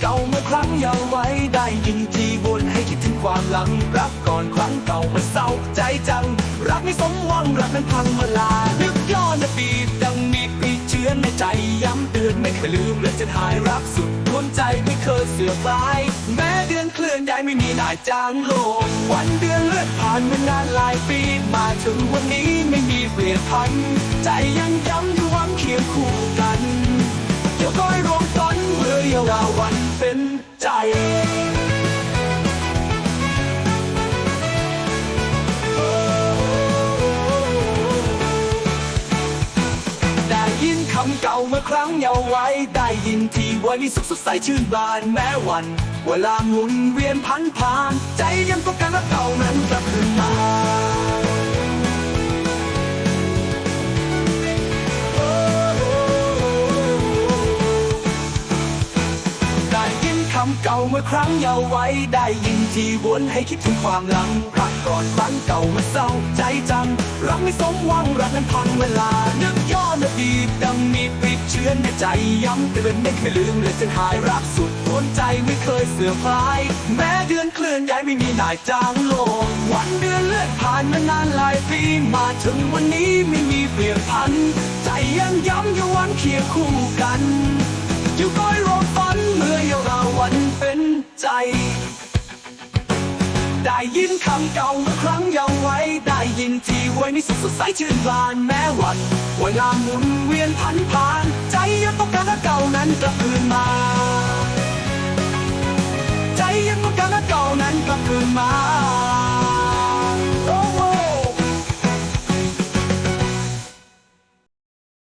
เก่าเมื่อครั้งเยาว์ไว้ได้ยินทีวนให้คิดถึงความหลังรักก่อนครั้งเก่ามันเศร้าใจจัง รักไม่สมหวังรักนั้นพังมาลานึกย้อนอดีตดังมีปีเชื้อในใจย้ำเตือนไม่เคยลืมเลยจะหายรักสุดทนใจไม่เคยเสื่อมคลาย แม้เดือนเคลื่อนย้ายไม่มีนายจางโลกวันเดือนเลื่อนผ่านมานานหลายปีมาถึงวันนี้ไม่มีเปลี่ยนพันใจยังย้ำอยู่หวังเคียงคู่กันเกี่ยวก้อยรวมฝันเมื่อเยาว์ ได้ยินคำเก่าเมื่อครั้งเยาว์ไว้ได้ยินทีวันนี้สุขสดใสชื่นบานแม้วัน เวลาหมุนเวียนพันผ่านำเก่าเมื่อครั้งเยาว์ไว้ได้ยินทีวนให้คิดถึงความหลัง รักก่อนครั้งเก่ามันเศร้าใจจัง รักไม่สมหวังรักนั้นพังเวลา นึกย้อนอดีตดังมีปิดเชื้อในใจย้ำเตือนไม่เคยลืมเลยจนหายรักสุดทนใจไม่เคยเสื่อมคลาย แม้เดือนเคลื่อนย้ายไม่มีนายจางโลกวันเดือนเลื่อนผ่านมานานหลายปีมาถึงวันนี้ไม่มีเปลี่ยนพันใจยังย้ำอยู่วันเคียงคู่กันอยู่ก้อยรอฝันเมื่อเยาราวันเป็น ใจ ได้ยินคำเก่าเมื่อครั้งเยาว์ไว้ ได้ยินทีไว้ในสุขสดใสชื่นบานแม้วันเวลาหมุนเวียนพันผ่าน ใจยังต้องการรักเก่านั้นกลับคืนมาใจยังต้องการรักเก่านั้นกลับคืนมา